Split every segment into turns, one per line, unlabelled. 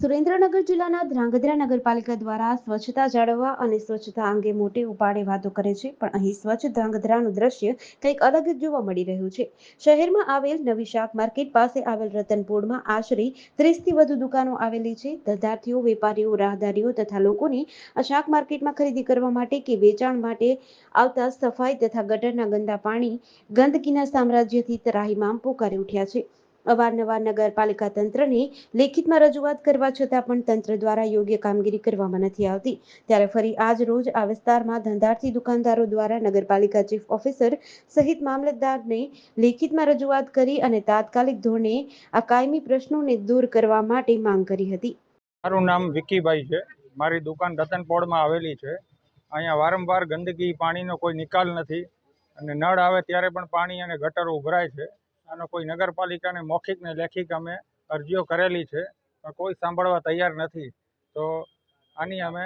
સુરેન્દ્રનગર જિલ્લાના ધ્રાંગધ્રા નગરપાલિકા દ્વારા સ્વચ્છતા જાળવવા અને સ્વચ્છતા અંગે મોટી ઉપાડે વાતો કરે છે, પણ અહીં સ્વચ્છ ધ્રાંગધ્રાનું દ્રશ્ય કંઈક અલગ જોવા મળી રહ્યું છે. શહેરમાં આવેલ નવી શાક માર્કેટ પાસે આવેલ રતનપુરમાં આશરે ત્રીસથી વધુ દુકાનો આવેલી છે. ધંધાર્થીઓ વેપારીઓ, રાહદારીઓ તથા લોકોની આ શાક માર્કેટમાં ખરીદી કરવા માટે કે વેચાણ માટે આવતા સફાઈ તથા ગટરના ગંદા પાણી ગંદકીના સામ્રાજ્યથી ત્રાહીમામ પોકારી ઉઠ્યા છે. અવારનવાર નગરપાલિકા તંત્રને લેખિતમાં રજૂઆત કરવા છતાં પણ તંત્ર દ્વારા યોગ્ય કામગીરી કરવામાં નથી આવતી. ત્યારે ફરી આજ રોજ આ વિસ્તારમાં ધંધાર્થી દુકાનદારો દ્વારા નગરપાલિકા ચીફ ઓફિસર સહિત મામલતદારને લેખિતમાં રજૂઆત કરી અને તાત્કાલિક ધોરણે આ કાયમી પ્રશ્નોને દૂર કરવા માટે માંગ કરી હતી.
મારું નામ વિકીભાઈ છે. મારી દુકાન રતનપોળમાં આવેલી છે. અહીંયા વારંવાર ગંદકી, પાણીનો કોઈ નિકાલ નથી અને નળ આવે ત્યારે પણ પાણી અને ગટર ઉભરાય છે. આનો કોઈ નગરપાલિકાને મૌખિક ને લેખિક અમે અરજીઓ કરેલી છે, પણ કોઈ સાંભળવા તૈયાર નથી. તો આની અમે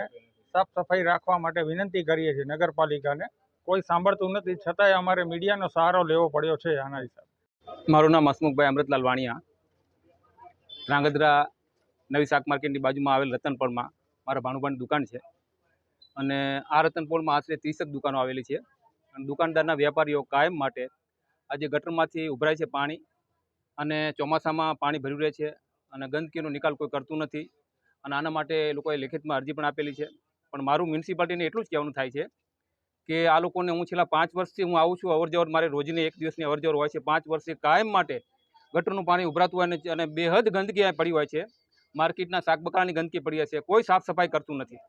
સાફ સફાઈ રાખવા માટે વિનંતી કરીએ છીએ નગરપાલિકાને. કોઈ સાંભળતું નથી, છતાંય અમારે મીડિયાનો સહારો લેવો પડ્યો છે આના હિસાબે.
મારું નામ હસમુખભાઈ અમૃતલાલ વાણિયા. ધ્રાંગધ્રા નવી શાક માર્કેટની બાજુમાં આવેલ રતનપોળમાં મારા ભાણુભાઈની દુકાન છે. અને આ રતનપોળમાં આશરે ત્રીસેક દુકાનો આવેલી છે. અને દુકાનદારના વેપારીઓ કાયમ માટે આજે ગટરમાંથી ઉભરાય છે પાણી અને ચોમાસામાં પાણી ભર્યું રહે છે અને ગંદકીનો નિકાલ કોઈ કરતું નથી અને આના માટે એ લોકોએ લેખિતમાં અરજી પણ આપેલી છે. પણ મારું મ્યુનિસિપાલિટીને એટલું જ કહેવાનું થાય છે કે આ લોકોને હું છેલ્લા પાંચ વર્ષથી હું આવું છું, અવરજવર મારે રોજની એક દિવસની અવરજવર હોય છે. પાંચ વર્ષથી કાયમ માટે ગટરનું પાણી ઉભરાતું હોય અને બેહદ ગંદકી પડી હોય છે. માર્કેટના શાકબકરાની ગંદકી પડી છે કોઈ સાફ સફાઈ કરતું નથી.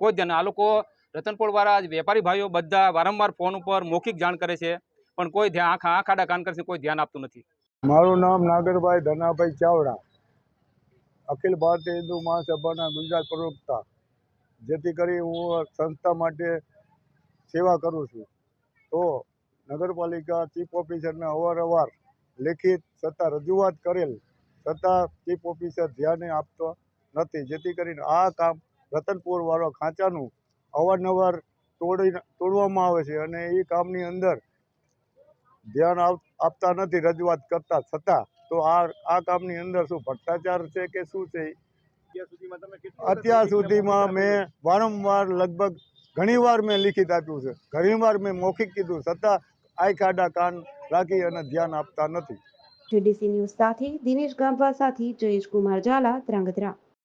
કોઈ ધ્યાન, આ લોકો રતનપોળવાળા વેપારી ભાઈઓ બધા વારંવાર ફોન ઉપર મૌખિક જાણ કરે છે. પણ કોઈ ધ્યાન, આખા આંખ આડા કાન કરશે, કોઈ ધ્યાન આપતું નથી.
મારું નામ નાગરભાઈ ધનાભાઈ ચાવડા. અખિલ ભારતીય હિન્દુ મહાસભાના ગુજરાત પ્રવક્તા. જેથી કરી હું સંસ્થા માટે સેવા કરું છું. તો નગરપાલિકા ચીફ ઓફિસરને અવારનવાર લેખિત છતાં રજૂઆત કરેલ છતાં ચીફ ઓફિસર ધ્યાને આપતો નથી. જેથી કરીને આ કામ રતનપુરવાળો ખાંચાનું અવારનવાર તોડી તોડવામાં આવે છે અને એ કામની અંદર ધ્યાન આપતા નથી રજૂઆત કરતા છતાં તો આ આ કામની અંદર શું ભ્રષ્ટાચાર છે કે શું છે? અત્યાર સુધીમાં મેં વારંવાર લગભગ ઘણીવાર મેં લિખિત આપ્યું છે. ઘણીવાર મેં મૌખિક કીધું છતાં આઈ ખાડા કાન રાખી અને ધ્યાન આપતા નથી.
જીડીસી ન્યૂઝ સાથે દિનેશ ગામવા સાથે જયેશ કુમાર ઝાલા ધ્રાંગધ્રા